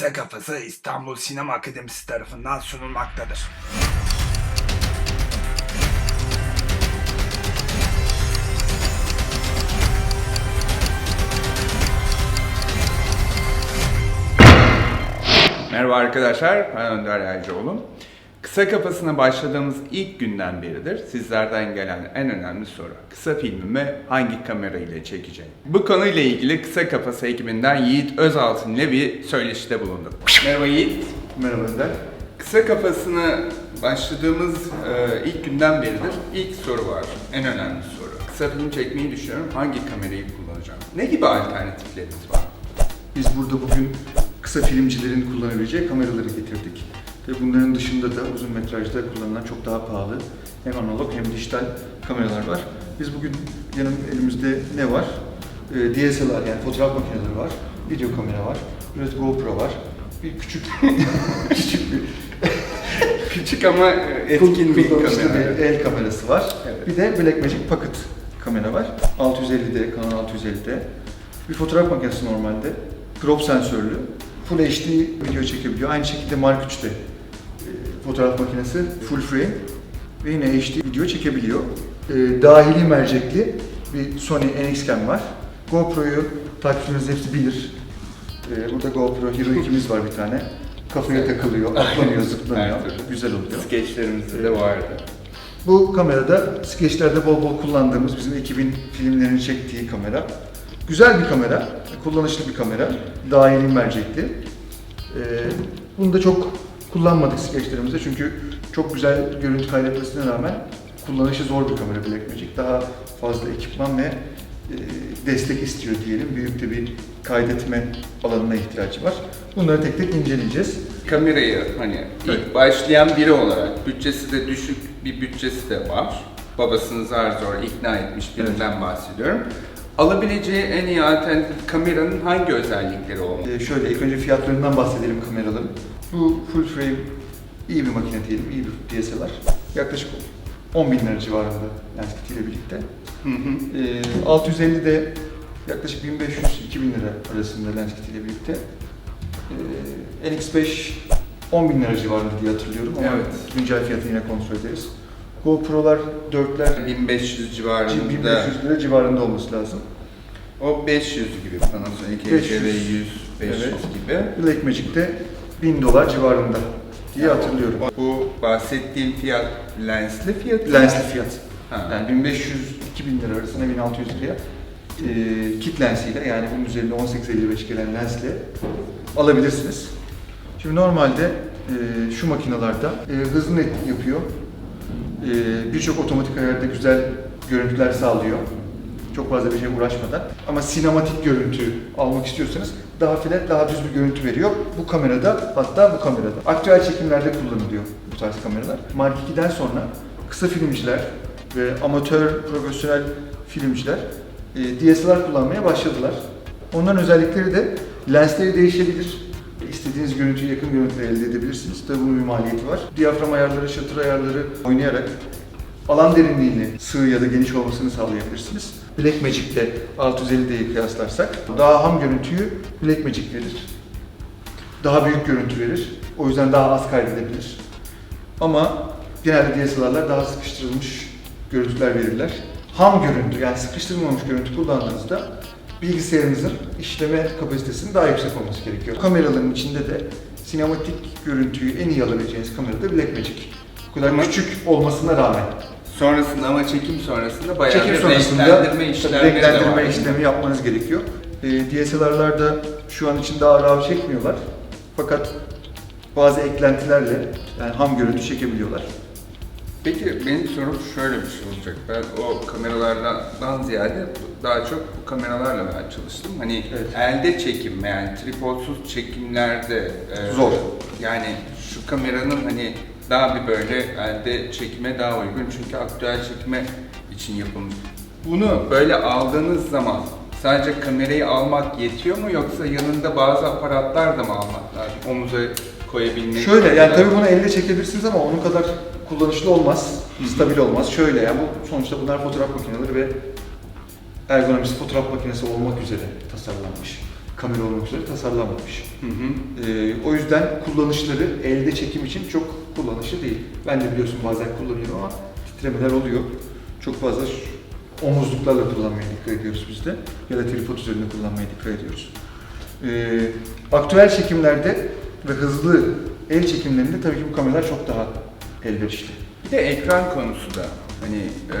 Kısa Kafası İstanbul Sinema Akademisi tarafından sunulmaktadır. Merhaba arkadaşlar, ben Önder Yaycıoğlu. Kısa kafasına başladığımız ilk günden beridir sizlerden gelen en önemli soru. Kısa filmimi hangi kamera ile çekeceğim? Bu konuyla ilgili Kısa Kafası ekibinden Yiğit Özaltın ile bir söyleşide bulundum. Merhaba Yiğit. Merhaba Önder. Kısa kafasına başladığımız e, ilk günden beridir ilk soru var. En önemli soru. Kısa film çekmeyi düşünüyorum. Hangi kamerayı kullanacağım? Ne gibi alternatifleriniz var? Biz burada bugün kısa filmcilerin kullanabileceği kameraları getirdik. Ve bunların dışında da uzun metrajda kullanılan çok daha pahalı hem analog hem dijital kameralar var. Biz bugün yanım elimizde ne var? Ee, DSLR yani fotoğraf makineleri var, video kamera var, biraz GoPro var. Bir küçük küçük bir Küçük ama etkin bir kamera. bir el kamerası var. Evet. Bir de Blackmagic Pocket kamera var. 650'de, Canon 650'de. Bir fotoğraf makinesi normalde. Crop sensörlü. Full HD video çekebiliyor. Aynı şekilde Mark 3'te e, fotoğraf makinesi full frame ve yine HD video çekebiliyor. E, dahili mercekli bir Sony NX Cam var. GoPro'yu takipçileriniz hepsi bilir. E, burada GoPro Hero 2'miz var bir tane. Kafaya takılıyor, atlanıyor, zıplanıyor. Güzel oluyor. Skeçlerimizde de vardı. Bu kamerada skeçlerde bol bol kullandığımız bizim ekibin filmlerini çektiği kamera. Güzel bir kamera, kullanışlı bir kamera, dahili mercekli. Ee, bunu da çok kullanmadık skeçlerimizde çünkü çok güzel görüntü kaydetmesine rağmen kullanışı zor bir kamera Blackmagic. Daha fazla ekipman ve e, destek istiyor diyelim. Büyük de bir kaydetme alanına ihtiyacı var. Bunları tek tek inceleyeceğiz. Kamerayı hani ilk başlayan biri olarak bütçesi de düşük bir bütçesi de var. Babasını zar zor ikna etmiş birinden bahsediyorum. Alabileceği en iyi alternatif kameranın hangi özellikleri olmalı? Ee, şöyle ilk önce fiyatlarından bahsedelim kameraların. Bu full frame iyi bir makine diyelim, iyi bir DSLR. Yaklaşık 10 bin lira civarında lens kitiyle birlikte. Hı hı. Ee, 650 de yaklaşık 1500-2000 lira arasında lens kitiyle birlikte. Ee, NX5 10 bin lira civarında diye hatırlıyorum ama Evet. güncel fiyatını yine kontrol ederiz. GoPro'lar 4'ler 1500 civarında 1500 lira civarında olması lazım. o 500 gibi Panasonic 500. ECV 100 500 Evet. gibi. Blackmagic'te 1000 dolar civarında diye hatırlıyorum. Bu bahsettiğim fiyat lensli fiyat. Lensli fiyat. Ha. Yani 1500-2000 lira arasında 1600 liraya e, kit lensiyle yani bunun üzerinde 1855 gelen lensle alabilirsiniz. Şimdi normalde e, şu makinalarda e, hızlı net yapıyor. E, Birçok otomatik ayarda güzel görüntüler sağlıyor. Çok fazla bir şey uğraşmadan. Ama sinematik görüntü almak istiyorsanız daha flat, daha düz bir görüntü veriyor. Bu kamerada, hatta bu kamerada. Aktüel çekimlerde kullanılıyor bu tarz kameralar. Mark 2'den sonra kısa filmciler ve amatör, profesyonel filmciler e, DSLR kullanmaya başladılar. Onların özellikleri de lensleri değişebilir. İstediğiniz görüntüyü yakın görüntüyle elde edebilirsiniz. Tabii bunun bir maliyeti var. Diyafram ayarları, şatır ayarları oynayarak alan derinliğini sığ ya da geniş olmasını sağlayabilirsiniz. Blackmagic'te 650D'yi kıyaslarsak daha ham görüntüyü Blackmagic verir. Daha büyük görüntü verir. O yüzden daha az kaydedebilir. Ama genelde DSLR'lar daha sıkıştırılmış görüntüler verirler. Ham görüntü yani sıkıştırılmamış görüntü kullandığınızda bilgisayarınızın işleme kapasitesinin daha yüksek olması gerekiyor. Kameraların içinde de sinematik görüntüyü en iyi alabileceğiniz kamera da Blackmagic. Bu kadar Ama- küçük olmasına rağmen. Sonrasında ama çekim sonrasında bayağı Çekim bir sonrasında renklendirme var. renklendirme işlemi yapmanız gerekiyor. E, DSLR'larda şu an için daha RAW çekmiyorlar. Fakat bazı eklentilerle yani ham görüntü çekebiliyorlar. Peki benim sorum şöyle bir şey olacak. Ben o kameralardan ziyade daha çok bu kameralarla ben çalıştım. Hani Evet. elde çekim yani tripodsuz çekimlerde e, Zor. Yani şu kameranın hani daha bir böyle elde çekime daha uygun çünkü aktüel çekime için yapılmış. Bunu böyle aldığınız zaman sadece kamerayı almak yetiyor mu yoksa yanında bazı aparatlar da mı almak lazım? Omuza koyabilmek Şöyle yani tabii bunu elle çekebilirsiniz ama onun kadar kullanışlı olmaz, stabil olmaz. Şöyle yani bu sonuçta bunlar fotoğraf makineleri ve ergonomist fotoğraf makinesi olmak üzere tasarlanmış kamera olmak üzere tasarlanmamış. Hı hı. Ee, o yüzden kullanışları elde çekim için çok kullanışlı değil. Ben de biliyorsun bazen kullanıyorum ama titremeler oluyor. Çok fazla omuzluklarla kullanmaya dikkat ediyoruz biz de. Ya da tripod üzerinde kullanmaya dikkat ediyoruz. Ee, aktüel çekimlerde ve hızlı el çekimlerinde tabii ki bu kameralar çok daha elverişli. Bir de ekran konusu da hani e,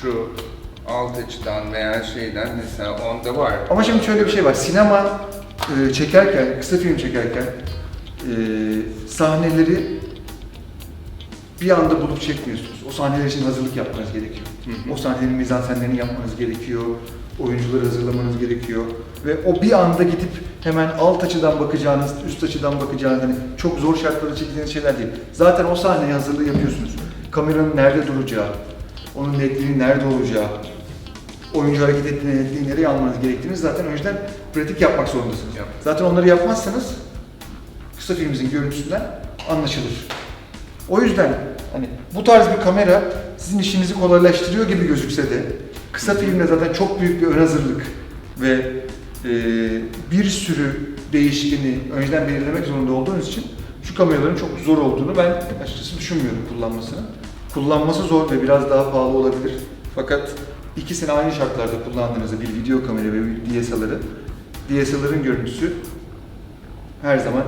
şu alt açıdan veya şeyden mesela onda var. Ama şimdi şöyle bir şey var. Sinema e, çekerken, kısa film çekerken e, sahneleri bir anda bulup çekmiyorsunuz. O sahneler için hazırlık yapmanız gerekiyor. Hı hı. O sahnelerin mizansenlerini yapmanız gerekiyor. Oyuncuları hazırlamanız gerekiyor. Ve o bir anda gidip hemen alt açıdan bakacağınız, üst açıdan bakacağınız, hani çok zor şartlarda çektiğiniz şeyler değil. Zaten o sahneye hazırlığı yapıyorsunuz. Kameranın nerede duracağı, onun netliğinin nerede olacağı, oyuncu hareket ettiğini, netliği nereye almanız gerektiğini zaten önceden pratik yapmak zorundasınız. Yap. Zaten onları yapmazsanız kısa filmimizin görüntüsünden anlaşılır. O yüzden hani bu tarz bir kamera sizin işinizi kolaylaştırıyor gibi gözükse de kısa filmde zaten çok büyük bir ön hazırlık ve e, bir sürü değişkeni önceden belirlemek zorunda olduğunuz için şu kameraların çok zor olduğunu ben açıkçası düşünmüyorum kullanmasını. Kullanması zor ve biraz daha pahalı olabilir. Fakat ikisini aynı şartlarda kullandığınızda bir video kamera ve bir DSLR'ı DSLR'ın görüntüsü her zaman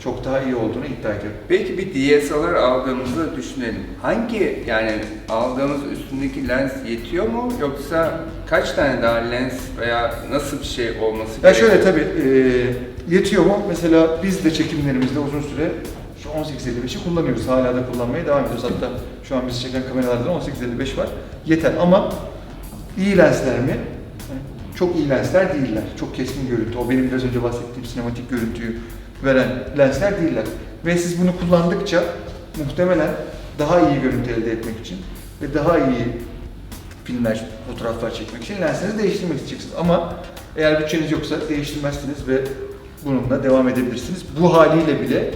çok daha iyi olduğunu iddia ediyorum. Belki bir DSLR aldığımızı düşünelim. Hangi yani aldığımız üstündeki lens yetiyor mu yoksa kaç tane daha lens veya nasıl bir şey olması Ya gerekiyor? şöyle tabii e, yetiyor mu? Mesela biz de çekimlerimizde uzun süre şu 1855'i kullanıyoruz. Hala da kullanmaya devam ediyoruz. Hatta şu an biz çeken kameralarda 1855 var. Yeter ama iyi lensler mi? Yani Çok iyi lensler değiller. Çok keskin görüntü. O benim biraz önce bahsettiğim sinematik görüntüyü veren lensler değiller. Ve siz bunu kullandıkça muhtemelen daha iyi görüntü elde etmek için ve daha iyi filmler, fotoğraflar çekmek için lensinizi değiştirmek isteyeceksiniz. Ama eğer bütçeniz yoksa değiştirmezsiniz ve bununla devam edebilirsiniz. Bu haliyle bile e,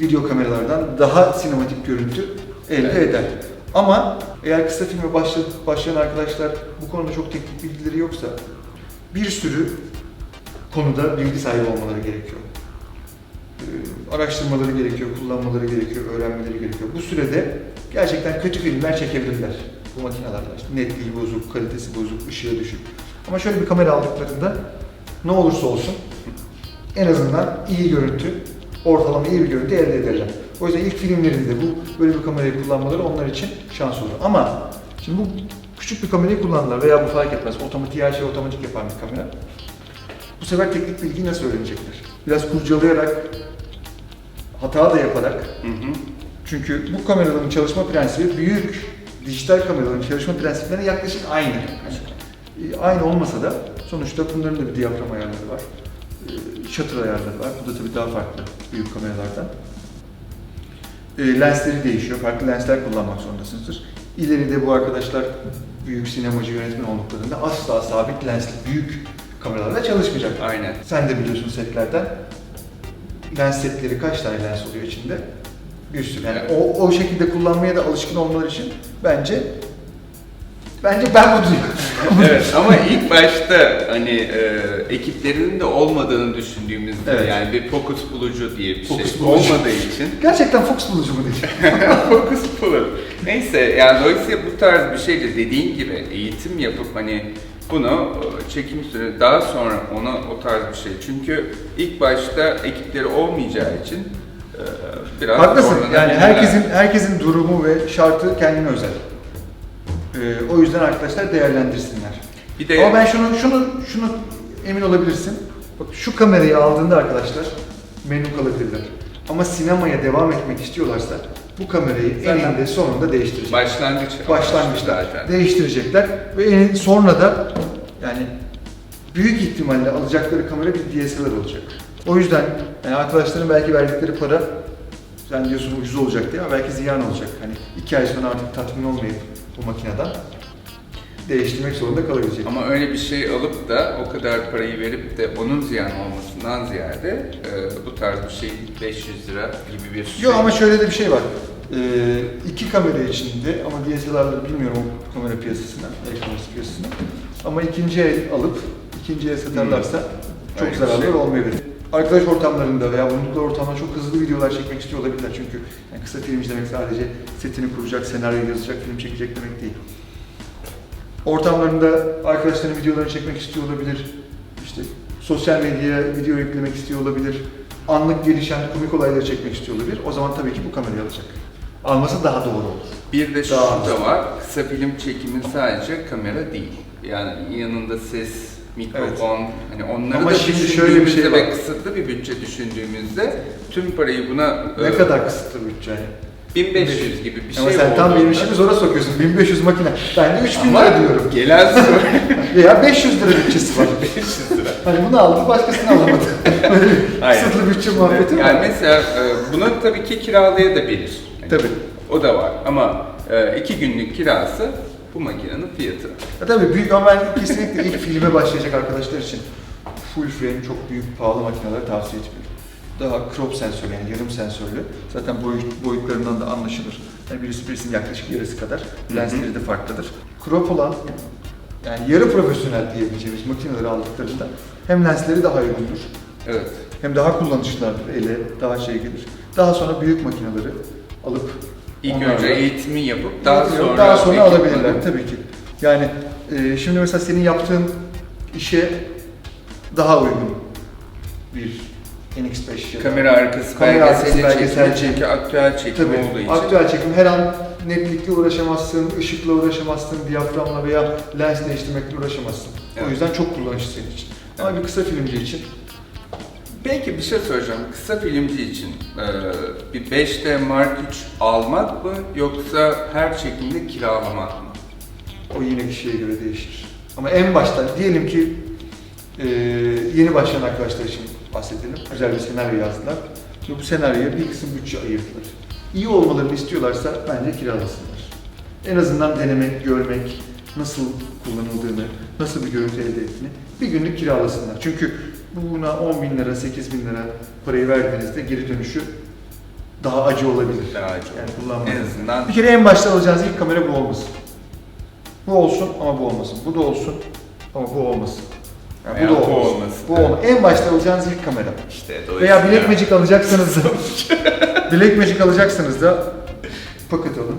video kameralardan daha sinematik görüntü elde Evet. eder. Ama eğer kısa filme başla, başlayan arkadaşlar bu konuda çok teknik bilgileri yoksa bir sürü konuda bilgi sahibi olmaları gerekiyor. Ee, araştırmaları gerekiyor, kullanmaları gerekiyor, öğrenmeleri gerekiyor. Bu sürede gerçekten kötü filmler çekebilirler bu makinelerle. İşte netliği bozuk, kalitesi bozuk, ışığı düşük. Ama şöyle bir kamera aldıklarında ne olursa olsun en azından iyi görüntü, ortalama iyi bir görüntü elde ederler. O yüzden ilk filmlerinde bu böyle bir kamerayı kullanmaları onlar için şans olur. Ama şimdi bu küçük bir kamerayı kullandılar veya bu fark etmez. Otomatik her şeyi otomatik yapan bir kamera. Bu sefer teknik bilgiyi nasıl öğrenecekler? Biraz kurcalayarak, hata da yaparak. Hı hı. Çünkü bu kameraların çalışma prensibi büyük dijital kameraların çalışma prensiplerine yaklaşık aynı. E, Aynı olmasa da sonuçta bunların da bir diyafram ayarları var. E, Shutter ayarları var. Bu da tabii daha farklı büyük kameralardan. E, Lensleri değişiyor. Farklı lensler kullanmak zorundasınızdır. İleride bu arkadaşlar büyük sinemacı yönetmen olduklarında asla sabit lensli büyük kameralarla çalışmayacak. Aynen. Sen de biliyorsun setlerden. Lens setleri kaç tane lens oluyor içinde? Bir sürü. Yani o, o şekilde kullanmaya da alışkın olmaları için bence bence ben bu diyorum. evet ama ilk başta hani e, ekiplerinin de olmadığını düşündüğümüzde Evet. yani bir fokus bulucu diye bir Fokus şey bulucu. olmadığı için Gerçekten Fox bulucu mu değil? fokus bulur. Neyse yani dolayısıyla bu tarz bir şeyle dediğin gibi eğitim yapıp hani bunu e, çekim süre daha sonra ona o tarz bir şey. Çünkü ilk başta ekipleri olmayacağı için e, biraz Haklısın. Yani herkesin herkesin durumu ve şartı kendine özel. Ee, o yüzden arkadaşlar değerlendirsinler. bir de Ama ben şunu şunu şunu emin olabilirsin. Bak şu kamerayı aldığında arkadaşlar memnun kalabilirler. Ama sinemaya devam etmek istiyorlarsa bu kamerayı Zaten eninde sonunda değiştirecekler. başlangıç Başlangıçta zaten. değiştirecekler ve en sonra da yani büyük ihtimalle alacakları kamera bir DSLR olacak. O yüzden yani arkadaşların belki verdikleri para sen diyorsun ucuz olacak diye ama belki ziyan olacak. Hani iki ay sonra artık tatmin olmayıp bu makineden değiştirmek zorunda kalabilecek. Ama öyle bir şey alıp da o kadar parayı verip de onun ziyan olmasından ziyade e, bu tarz bir şey 500 lira gibi bir şey. Yok ama şöyle de bir şey var. Ee, iki kamera içinde ama DSLR'ları bilmiyorum o kamera piyasasına, el kamerası piyasasına. Ama ikinci el alıp ikinci el satarlarsa çok Öyle bir zararlı şey. olmayabilir. Arkadaş ortamlarında veya bulundukları ortamda çok hızlı videolar çekmek istiyor olabilirler çünkü yani kısa film izlemek sadece setini kuracak, senaryo yazacak, film çekecek demek değil. Ortamlarında arkadaşların videolarını çekmek istiyor olabilir. İşte sosyal medyaya video yüklemek istiyor olabilir. Anlık gelişen komik olayları çekmek istiyor olabilir. O zaman tabii ki bu kamerayı alacak. Alması daha doğru olur. Bir de şu Daha da var, kısa film çekimi sadece kamera değil. Yani yanında ses, mikrofon, hani onları Ama da şimdi şöyle düşündüğümüzde bir şey ve var. kısıtlı bir bütçe düşündüğümüzde tüm parayı buna Ne e, kadar kısıtlı bütçe. 1500 gibi bir şey Ama sen tam benim işimi zora sokuyorsun. 1500 makine. Ben de 3000 Ama lira diyorum. Gelen soru Veya 500 lira bütçesi var. 500 lira. Hani bunu aldı başkasını alamadı. Aynen. kısıtlı bütçe muhabbeti Yani var. mesela e, bunu tabii ki kiralayabilir. Yani Tabii. O da var ama e, iki günlük kirası bu makinenin fiyatı. Ya tabii büyük ben kesinlikle ilk filme başlayacak arkadaşlar için full frame çok büyük pahalı makineleri tavsiye etmiyorum. Daha crop sensörlü yani yarım sensörlü. Zaten boyut, boyutlarından da anlaşılır. Yani birisi birisinin yaklaşık yarısı kadar. Lensleri de farklıdır. Crop olan yani yarı profesyonel diyebileceğimiz makineleri aldıklarında hem lensleri daha uygundur Evet. hem daha kullanışlılardır ele, daha şey gelir. Daha sonra büyük makineleri alıp İlk onlarla- önce eğitimi yapıp daha sonra daha sonra alabilirler tabii ki. Yani e, şimdi mesela senin yaptığın işe daha uygun bir NX5 ya da Kamera arkası Kamera arkası belgeseli belgesel çekimi çünkü aktüel çekim Tabii. olduğu için. Aktüel çekim her an netlikle uğraşamazsın, ışıkla uğraşamazsın, diyaframla veya lens değiştirmekle uğraşamazsın. Evet. O yüzden çok kullanışlı senin için. Ama bir kısa filmci için Peki bir şey soracağım. Kısa filmci için e, bir 5D Mark 3 almak mı yoksa her çekimde kiralamak mı? o yine kişiye göre değişir. Ama en başta diyelim ki e, yeni başlayan arkadaşlar için bahsedelim. Güzel bir senaryo yazdılar. Ve bu senaryoya bir kısım bütçe ayırdılar. İyi olmalarını istiyorlarsa bence kiralasınlar. En azından denemek, görmek, nasıl kullanıldığını, nasıl bir görüntü elde ettiğini bir günlük kiralasınlar. Çünkü buna 10 bin lira, 8 bin lira parayı verdiğinizde geri dönüşü daha acı olabilir. Daha acı. Yani kullanmak. En azından Bir kere en başta alacağınız ilk kamera bu olmasın. Bu olsun ama bu olmasın. Bu da olsun ama bu olmasın. Yani bu da olmasın. olmasın. Bu olma. En başta alacağınız ilk kamera. işte Veya Blackmagic alacaksanız da Blackmagic alacaksanız da Pocket alın.